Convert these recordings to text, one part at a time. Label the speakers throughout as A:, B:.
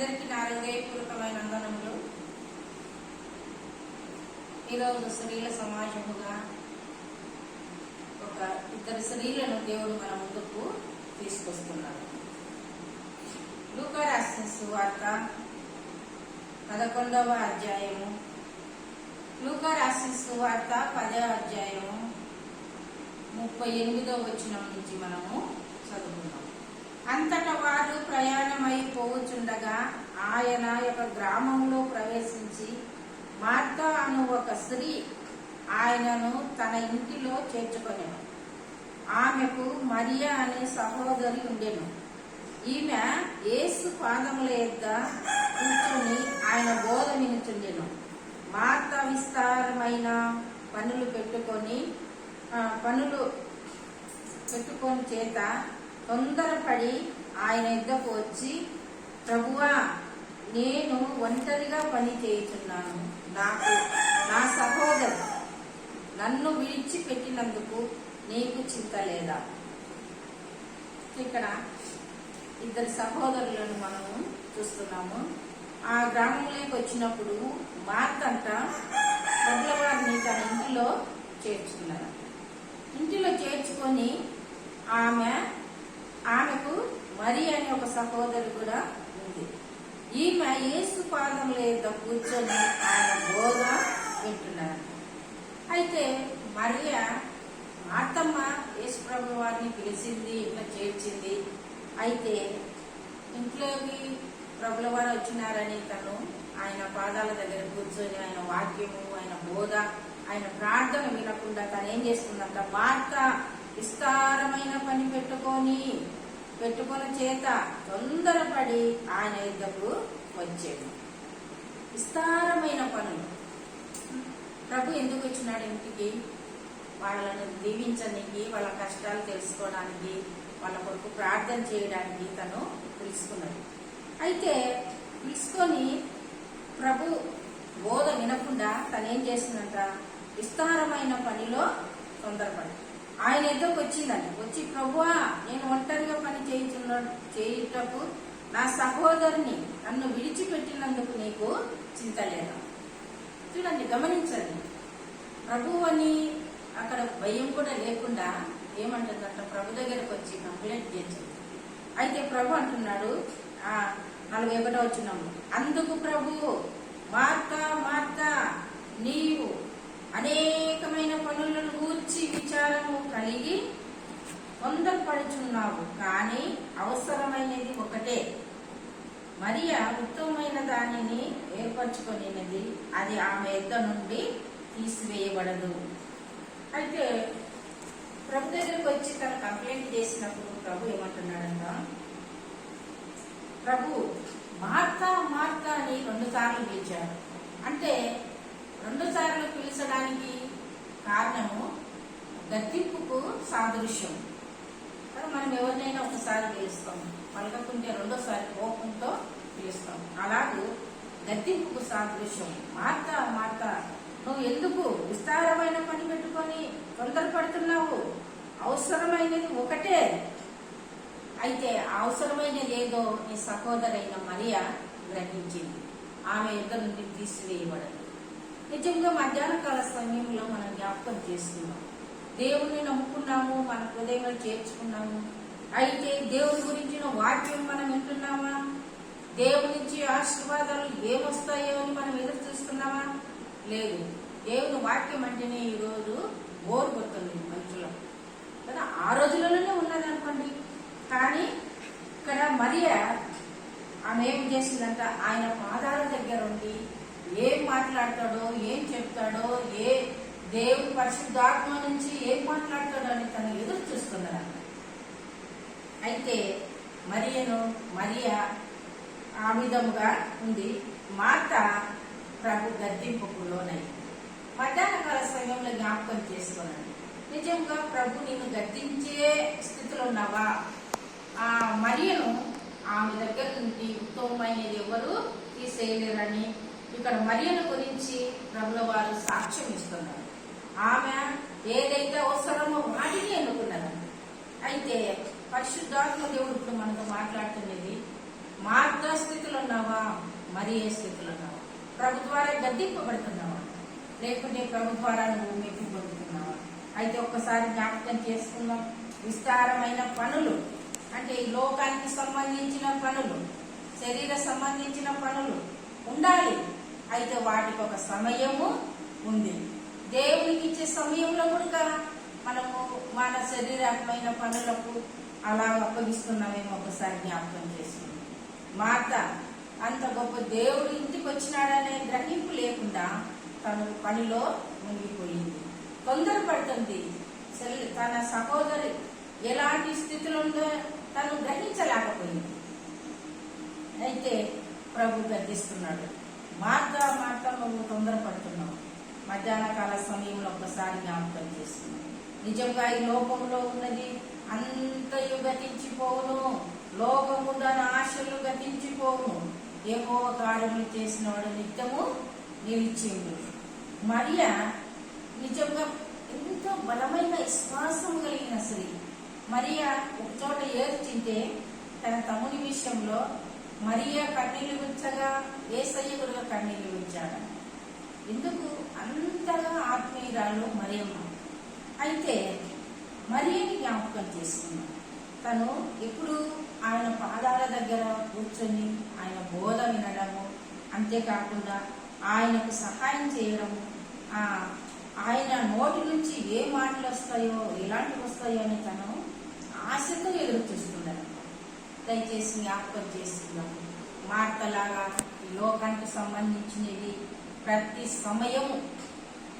A: అందరికీ నా హృదయపూర్వకమైన వందనములు. ఈరోజు స్త్రీల సమాజముగా ఒక ఇద్దరు స్త్రీలను దేవుడు మన ముందుకు తీసుకొస్తున్నాడు. లూకారాసిన సువార్త పదకొండవ అధ్యాయము. లూకారాసిన సువార్త పదవ అధ్యాయము ముప్పై ఎనిమిదవ వచనం నుంచి మనము చదువుకున్నాం అంతట వారు ప్రయాణమై ఆయన యొక్క గ్రామంలో ప్రవేశించి మార్తా అను ఒక స్త్రీ ఆయనను తన ఇంటిలో చేర్చుకొనెను. ఆమెకు మరియా అనే సహోదరి ఉండెను. ఈమె యేసు పాదముల యొద్ద కూర్చొని ఆయన బోధ వినుచుండెను. మార్త విస్తారమైన పనులు పెట్టుకొని పనులు పెట్టుకొని చేత తొందరపడి ఆయన యుద్ధకు వచ్చి ప్రభువా నేను ఒంటరిగా పని చేయుచున్నాను. నాకు నా సహోదరు నన్ను విడిచిపెట్టినందుకు నీకు చింత లేదా? ఇక్కడ ఇద్దరు సహోదరులను మనము చూస్తున్నాము. ఆ గ్రామంలోకి వచ్చినప్పుడు మార్తంట వారిని తన ఇంటిలో చేర్చుకున్నారు ఇంటిలో చేర్చుకొని ఆమె ఆమెకు మరి అనే ఒక సహోదరు కూడా ఉంది. ఈమె యేసు పాదం యొక్క కూర్చొని ఆయన బోధ వింటున్నారు. అయితే మరియ మాతమ్మ యేసు ప్రభు వారిని పిలిచింది ఇట్లా చేర్చింది. అయితే ఇంట్లోకి ప్రభుల వారు వచ్చినారని తను ఆయన పాదాల దగ్గర కూర్చొని ఆయన వాక్యము ఆయన బోధ ఆయన ప్రార్థన వినకుండా తను ఏం చేస్తుందంట వార్త విస్తారమైన పని పెట్టుకొని పెట్టుకున్న చేత తొందరపడి ఆయన యుద్ధకు వచ్చాడు. విస్తారమైన పనులు. ప్రభు ఎందుకు వచ్చినాడు ఇంటికి? వాళ్ళను దీవించడానికి వాళ్ళ కష్టాలు తెలుసుకోవడానికి వాళ్ళ కొరకు ప్రార్థన చేయడానికి తను పిలుచుకున్నాడు. అయితే పిలుచుకొని ప్రభు బోధ వినకుండా తను ఏం చేసిందంట? విస్తారమైన పనిలో తొందరపడి. ఆయన ఎద్దకు వచ్చిందంట వచ్చి ప్రభువా నేను ఒంటరిగా పని చేయుచున్న చేయుటకు నా సహోదరుని నన్ను విడిచిపెట్టినందుకు నీకు చింత చూడండి గమనించండి. ప్రభు అని అక్కడ భయం కూడా లేకుండా ఏమంటుందంట ప్రభు దగ్గరకు వచ్చి కంప్లైంట్ చేసింది అయితే ప్రభు అంటున్నాడు నలభై ఒకటో వచ్చినాము అందుకు ప్రభు మార్త మార్త నీవు అనేకమైన పనులను గూర్చి విచారము కలిగి తొందరపడుచున్నావు కానీ అవసరమైనది ఒకటే. మరియా ఉత్తమమైన దానిని ఏర్పరచుకొనినది అది ఆమె ఎద్ద నుండి తీసివేయబడదు. అయితే ప్రభు దగ్గరకు వచ్చి తను కంప్లైంట్ చేసినప్పుడు ప్రభు ఏమంటున్నాడంట? ప్రభు మార్తా మార్తా అని రెండు సార్లు పిలిచాడు. అంటే రెండు సార్లు పిలిచడానికి కారణము గతింపుకు సాదృశ్యం. కానీ మనం ఎవరినైనా ఒకసారి పిలుస్తాం పలకకుంటే రెండోసారి కోపంతో పిలుస్తాం అలాగూ గద్దింపుకు సాదృశ్యం. మార్త మార్త నువ్వు ఎందుకు విస్తారమైన పని పెట్టుకొని తొందరపడుతున్నావు? అవసరమైనది ఒకటే. అయితే అవసరమైనది ఏదో నీ సహోదరైన మరియా గ్రహించింది. ఆమె ఇద్దరు నుండి తీసివేయబడదు. నిజంగా మధ్యాహ్న కాల సమయంలో మనం జ్ఞాపకం చేస్తున్నాం. దేవుణ్ణి నమ్ముకున్నాము మన హృదయంలో చేర్చుకున్నాము. అయితే దేవుని గురించిన వాక్యం మనం వింటున్నామా? దేవుని నుంచి ఆశీర్వాదాలు ఏమొస్తాయో అని మనం ఎదురు చూస్తున్నామా లేదు. దేవుని వాక్యం అంటేనే ఈరోజు బోర్ కొడుతుంది మనుషులకు కదా ఆ రోజులలోనే ఉన్నది అనుకోండి కానీ ఇక్కడ మరియ ఆమె ఏం చేసిందంట ఆయన పాదాల దగ్గర ఉండి ఏం మాట్లాడతాడో ఏం చెప్తాడో ఏ దేవుని పరిశుద్ధాత్మ నుంచి ఏం మాట్లాడతాడో అని తను ఎదురు చూస్తున్నాడు అయితే మరియను మరియ ఆ విధముగా ఉంది. మాత ప్రభు గద్దెంపుకు లోనైంది మధ్యాహ్న కాల సమయంలో జ్ఞాపకం చేసుకోనండి. నిజంగా ప్రభు నిన్ను గద్దించే స్థితిలో ఉన్నావా? ఆ మరియను ఆమె దగ్గర నుండి ఉత్తమమైనది ఎవరు తీసేయలేరని ఇక్కడ మరియను గురించి ప్రభుల వారు సాక్ష్యం ఇస్తున్నారు. ఆమె ఏదైతే అవసరమో వాటిని ఎన్నుకున్నదండి అయితే పరిశుద్ధాత్మ దేవుడు ఇప్పుడు మనతో మాట్లాడుతున్నది మార్గ స్థితిలో ఉన్నావా మరి ఏ స్థితిలో ఉన్నావా ప్రభు ద్వారా గద్దింపబడుతున్నావా? లేకుంటే ప్రభు ద్వారా నువ్వు మెప్పు పొందుతున్నావా? అయితే ఒక్కసారి జ్ఞాపకం చేసుకుందాం. విస్తారమైన పనులు అంటే ఈ లోకానికి సంబంధించిన పనులు శరీర సంబంధించిన పనులు ఉండాలి. అయితే వాటికి ఒక సమయము ఉంది. దేవునికి ఇచ్చే సమయంలో కూడా మనము మన శరీరకమైన పనులకు అలా అప్పగిస్తున్నామేమో ఒకసారి జ్ఞాపకం చేసుకుందాం. మాత అంత గొప్ప దేవుడు ఇంటికి వచ్చినాడనే గ్రహింపు లేకుండా తను పనిలో మునిగిపోయింది తొందరపడుతుంది. తన సహోదరి ఎలాంటి స్థితిలో ఉందో తను గ్రహించలేకపోయింది. అయితే ప్రభు గర్దిస్తున్నాడు మార్త మార్త నువ్వు తొందరపడుతున్నావు. మధ్యాహ్న కాల సమయంలో ఒక్కసారి జ్ఞాపకం చేస్తున్నావు నిజంగా ఈ లోకంలో ఉన్నది అంతయు గతించిపోవును. లోకము దాని ఆశలు గతించిపోవును. ఏమో కార్యములు చేసిన వాడు నిత్యము నిలిచిండు. మరియ నిజంగా ఎంతో బలమైన విశ్వాసం కలిగిన స్త్రీ. మరియ ఒక చోట ఏడ్చింటే తన తమ్ముని విషయంలో మరియ కన్నీళ్ళు ఉంచగా ఏసయ్య కూడా కన్నీళ్ళు ఉంచాడు ఎందుకు? అంతగా ఆత్మీయురాలు మరియమ్మ. అయితే మరియని జ్ఞాపకం చేసుకున్నాం తను ఎప్పుడు ఆయన పాదాల దగ్గర కూర్చొని ఆయన బోధ వినడము అంతేకాకుండా ఆయనకు సహాయం చేయడము ఆయన నోటి నుంచి ఏ మాటలు వస్తాయో ఎలాంటివి వస్తాయో అని తను ఆశతో ఎదురు చూస్తుంది. దయచేసి జ్ఞాపకం చేస్తున్నాం మార్తలాగా లోకానికి సంబంధించినవి ప్రతి సమయము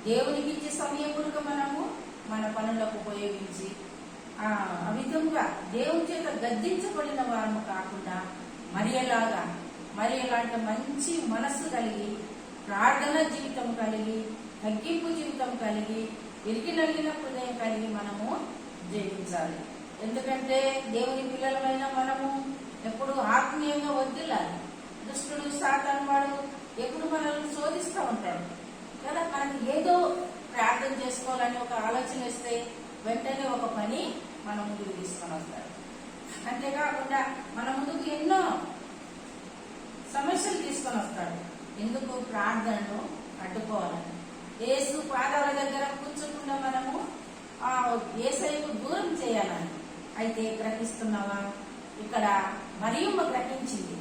A: దేవునికి ఇచ్చే సమయం కనుక మనము మన పనులకు ఉపయోగించి ఆ విధంగా దేవుని చేత గద్దించబడిన వారము కాకుండా మరియలాగా మరి ఎలాంటి మంచి మనస్సు కలిగి ప్రార్థన జీవితం కలిగి తగ్గింపు జీవితం కలిగి విరిగి నలిగిన హృదయం కలిగి మనము జీవించాలి. ఎందుకంటే దేవుని పిల్లలమైన మనము ఎప్పుడు ఆత్మీయంగా వదిలాలి. దుష్టుడు సాతాను వాడు ఎప్పుడు మనల్ని శోధిస్తూ ఉంటాడు. కదా మనకి ఏదో ప్రార్థన చేసుకోవాలని ఒక ఆలోచన ఇస్తే వెంటనే ఒక పని మన ముందుకు తీసుకొని వస్తాడు అంతేకాకుండా మన ముందుకు ఎన్నో సమస్యలు తీసుకొని వస్తాడు ఎందుకు? ప్రార్థనను అడ్డుకోవాలని. ఏసు పాదాల దగ్గర కూర్చోకుండా మనము ఆ ఏసైకు దూరం చేయాలని. అయితే గ్రహిస్తున్నావా? ఇక్కడ మరియమ్మ గ్రహించింది.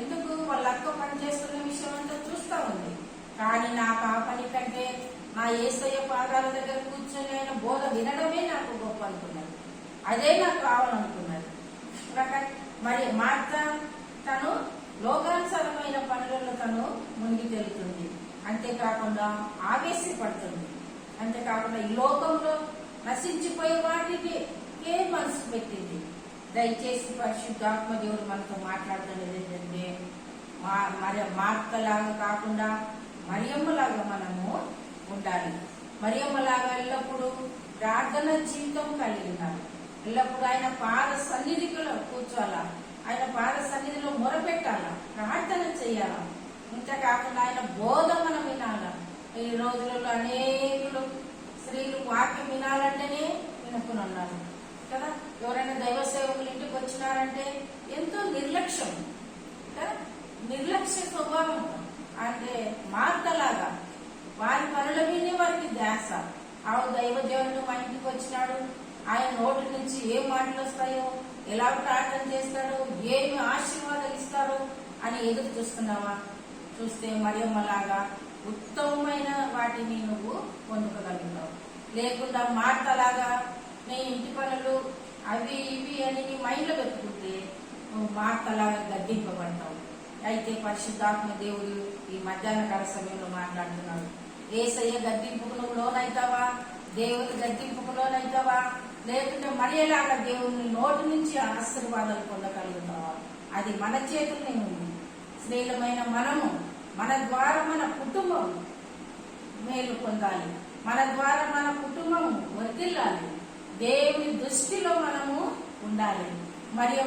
A: ఎందుకు? వాళ్ళ అక్క పని చేస్తున్న విషయం అంతా చూస్తా ఉంది. కానీ నా పాపని కంటే నా ఏసయ్య పాదాల దగ్గర కూర్చొని ఆయన బోధ వినడమే నాకు గొప్ప అనుకున్నారు అదే నాకు కావాలనుకున్నారు మరి మార్త తను లోకానుసారమైన పనులలో తను మునిగి తెలుతుంది. అంతేకాకుండా ఆవేశపడుతుంది. అంతేకాకుండా ఈ లోకంలో నశించిపోయే వాటికి ఏ మనసు పెట్టింది. దయచేసి పరిశుద్ధాత్మ దేవుడు మనతో మాట్లాడుతున్నది ఏంటంటే మా మరి మార్తలాగా కాకుండా మరియమ్మలాగా మనము ఉండాలి. మరియమ్మలాగా ఎల్లప్పుడూ ప్రార్థన జీవితం కలిగి ఉండాలి. ఎల్లప్పుడూ ఆయన పాద సన్నిధిలో కూర్చోాలా ఆయన పాద సన్నిధిలో మొరపెట్టాలా? ప్రార్థన చేయాలా? ఇంతకాకుండా ఆయన బోధ మనం వినాలా? ఈ రోజులలో అనేకులు స్త్రీలు వాక్యం వినాలంటేనే వినుకుని ఉన్నారు. కదా? ఎవరైనా దైవ సేవకులు ఇంటికి వచ్చినారంటే ఎంతో నిర్లక్ష్యం. కదా? నిర్లక్ష్య స్వభావం. అంటే మార్తలాగా. వారి పనుల మీదే వారికి ధ్యాస. ఆ దేవుడు మా ఇంటికి వచ్చినాడు. ఆయన నోటి నుంచి ఏ మాటలు వస్తాయో ఎలా ప్రార్థన చేస్తాడో ఏమి ఆశీర్వాదాలు ఇస్తాడో అని ఎదురు చూస్తున్నావా? చూస్తే మరియమ్మలాగా ఉత్తమమైన వాటిని నువ్వు పొందుకోగలుగుతావు. లేకుండా మార్తలాగా నేను ఇంటి పనులు అవి ఇవి అని నీ మైండ్లో పెట్టుకుంటే నువ్వు మార్తలాగా గద్దింపబడతావు. అయితే పరిశుద్ధాత్మ దేవుడు ఈ మధ్యాహ్న కాల సమయంలో మాట్లాడుతున్నాడు. ఏసయ్య గద్దింపుకు నువ్వు లోనైతావా? దేవుని గద్దింపుకు లోనైతావా? లేకుంటే మరియలాగా దేవుని నోటి నుంచి ఆశీర్వాదాలు పొందగలుగుతావా? అది మన చేతుల్లోనే ఉంది. స్త్రీలమైన మనము మన ద్వారా మన కుటుంబం మేలు పొందాలి. మన ద్వారా మన కుటుంబం వర్దిల్లాలి దేవుని దృష్టిలో మనము ఉండాలి. మరి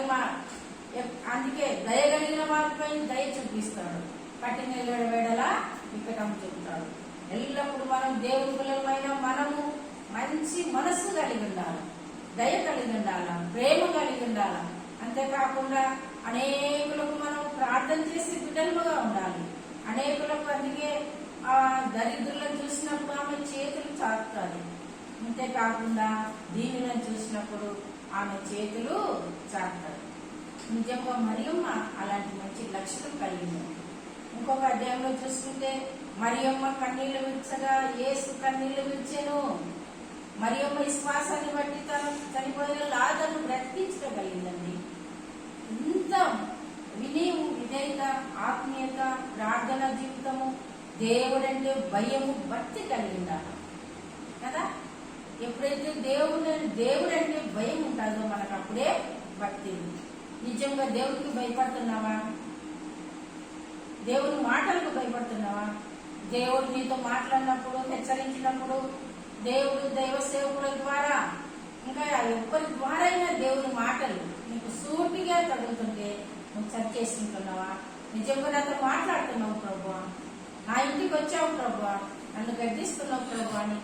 A: అందుకే దయగలిగిన వారిపై దయ చూపిస్తాడు. కఠిన వేడలా వికటం చెబుతాడు ఎల్లప్పుడు మనం దేవుని పిల్లలమైన మనము మంచి మనస్సు కలిగి ఉండాలి. దయ కలిగి ఉండాల. ప్రేమ కలిగి ఉండాల. అంతేకాకుండా అనేకులకు మనం ప్రార్థన చేసి బిడ్డలుగా ఉండాలి. అనేకులకు అందుకే ఆ దరిద్రులను చూసినప్పుడు ఆమె చేతులు చాపుతారు అంతేకాకుండా దీనిని చూసినప్పుడు ఆమె చేతులు చాపుతారు నిజంగా మరియమ్మ అలాంటి మంచి లక్షణం కలిగింది ఇంకొక అధ్యాయంలో చూసుకుంటే మరియమ్మ కన్నీళ్ళు విచ్చగా ఏసు కన్నీళ్ళు విచ్చాను మరియమ్మ విశ్వాసాన్ని బట్టి తను చనిపోయిన లాదను బ్రతికించగలిగిందండి. ఇంత వినయం విధేయత ఆత్మీయత ప్రార్థన జీవితము దేవుడంటే భయము భక్తి కలిగిందాలి కదా ఎప్పుడైతే దేవుడు దేవుడంటే భయం ఉంటుందో మనకు అప్పుడే భక్తి నిజంగా దేవుడికి భయపడుతున్నావా? దేవుని మాటలకు భయపడుతున్నావా? దేవుడు నీతో మాట్లాడినప్పుడు హెచ్చరించినప్పుడు దేవుడు దైవ సేవకుల ద్వారా ఇంకా ఎవరి ద్వారా అయినా దేవుని మాటలు నీకు సూటిగా తగులుతుంటే నువ్వు సరి చేసుకుంటున్నావా? నిజంగా నాతో మాట్లాడుతున్నావు ప్రభు. నా ఇంటికి వచ్చావు ప్రభు. నన్ను గడ్డిస్తున్నావు ప్రభు అని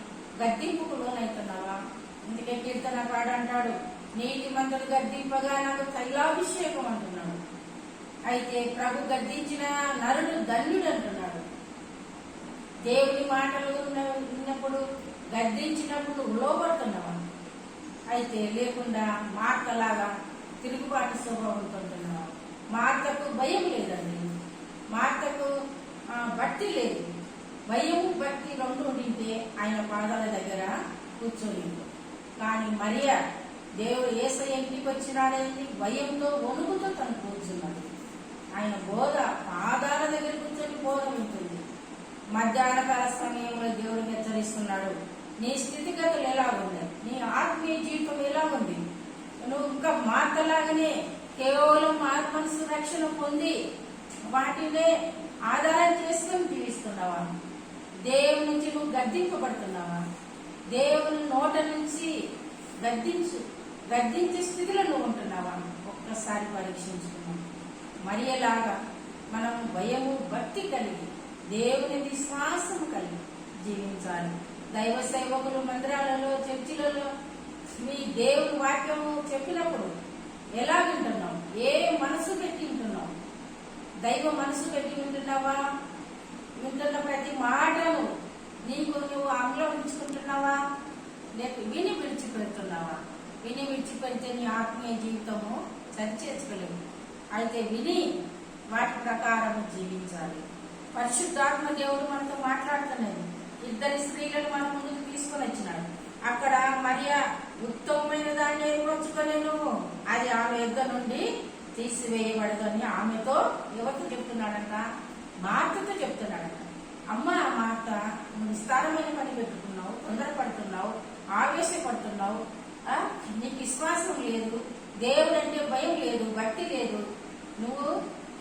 A: గడ్డింపుకు లోనవుతున్నావు అందుకే కీర్తన అంటాడు. నీటి మంతులు గద్దింపగా నాకు తైలాభిషేకం అంటున్నాడు. అయితే ప్రభు గద్దించిన నరుడు ధన్యుడు అంటున్నాడు. దేవుని మాటలు విన్నప్పుడు గద్దించినప్పుడు లోపడుతున్నావా అయితే లేకుండా మార్తలాగా తిరుగుబాటు స్వభావంతో ఉంటున్నావా మార్తకు భయం లేదండి. మార్తకు ఆ, భక్తి లేదు. భయము భక్తి రెండు ఉంటే ఆయన పాదాల దగ్గర కూర్చోలేదు. కానీ మరియా దేవుడు ఏసయ్య ఇంటికి వచ్చినాడేంటి? భయంతో వణుకుతో తను కూర్చున్నాడు. ఆయన బోధ పాదాల దగ్గర కూర్చొని బోధ ఉంటుంది మధ్యాహ్న కాల సమయంలో దేవుడు హెచ్చరిస్తున్నాడు నీ స్థితిగతులు ఎలా ఉన్నాయి? నీ ఆత్మీయ జీవితం ఎలా ఉంది? నువ్వు ఇంకా మార్తలాగానే కేవలం ఆత్మ రక్షణ పొంది వాటినే ఆధారం చేసుకుని జీవిస్తున్నావా? దేవుడి నుంచి నువ్వు గద్దింపబడుతున్నావా? దేవుని నోట నుంచి గద్దించు గద్దించే స్థితిలో నువ్వు ఉంటున్నావా? ఒక్కసారి పరీక్షించుకున్నావు మరియలాగా మనం భయము భక్తి కలిగి దేవుని విశ్వాసం కలిగి జీవించాలి. దైవ సేవకులు మందిరాలలో చర్చిలలో మీ దేవుని వాక్యము చెప్పినప్పుడు ఎలా వింటున్నావు ఏ మనసు పెట్టి వింటున్నావు దైవ మనసు పెట్టి వింటున్నావా? వింటున్న ప్రతి మాటను నీకు నువ్వు ఆమెలో ఉంచుకుంటున్నావా లేక విని విడిచిపెడుతున్నావా? విని విడిచిపెడితే నీ ఆత్మీయ జీవితము సరిచేసుకోలేము అయితే విని వాటి ప్రకారం జీవించాలి. పరిశుద్ధాత్మ దేవుడు మనతో మాట్లాడుతున్నది ఇద్దరి స్త్రీలను మన ముందుకు తీసుకొని వచ్చినాడు. అక్కడ మరియా ఉత్తమమైన దాన్ని ఏర్పరచుకోలేను అది ఆమె యుద్ధ నుండి తీసివేయబడదని ఆమెతో ఎవరితో చెప్తున్నాడంట మార్తతో చెప్తున్నాడంట. అమ్మ మార్త నువ్వు విస్తారమైన పని పెట్టుకున్నావు తొందరపడుతున్నావు ఆవేశపడుతున్నావు ఆ? నీకు విశ్వాసం లేదు దేవుడు అంటే భయం లేదు భక్తి లేదు. నువ్వు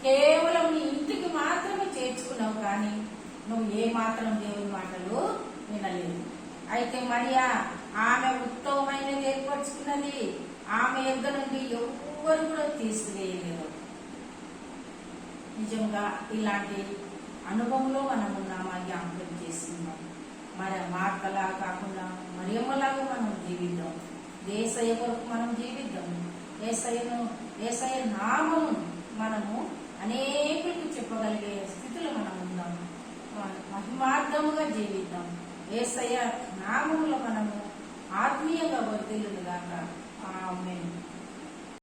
A: కేవలం నీ ఇంటికి మాత్రమే చేర్చుకున్నావు కానీ నువ్వు ఏ మాత్రం దేవుని మాటలు వినలేదు. అయితే మరియా ఆమె ఉత్తమమైనది ఏర్పరచుకున్నది. ఆమె యొక్క నుండి ఎవ్వరు కూడా తీసివేయలేరు. నిజంగా ఇలాంటి అనుభవంలో మనం ఉన్నామా జ్ఞాపకం చేస్తున్నాం. మరి మార్తలా కాకుండా మరియమ్మలాగా మనం జీవిద్దాం. దేశయ్య కొరకు మనం జీవిద్దాం. ఏసయ్యను ఏసయ్య నామము మనము అనేకులకు చెప్పగలిగే స్థితిలో మనం ఉందాం. మహిమార్థముగా జీవిద్దాం. ఏసయ్య నామములో మనము ఆత్మీయంగా వర్ధిల్లుగాక ఆమె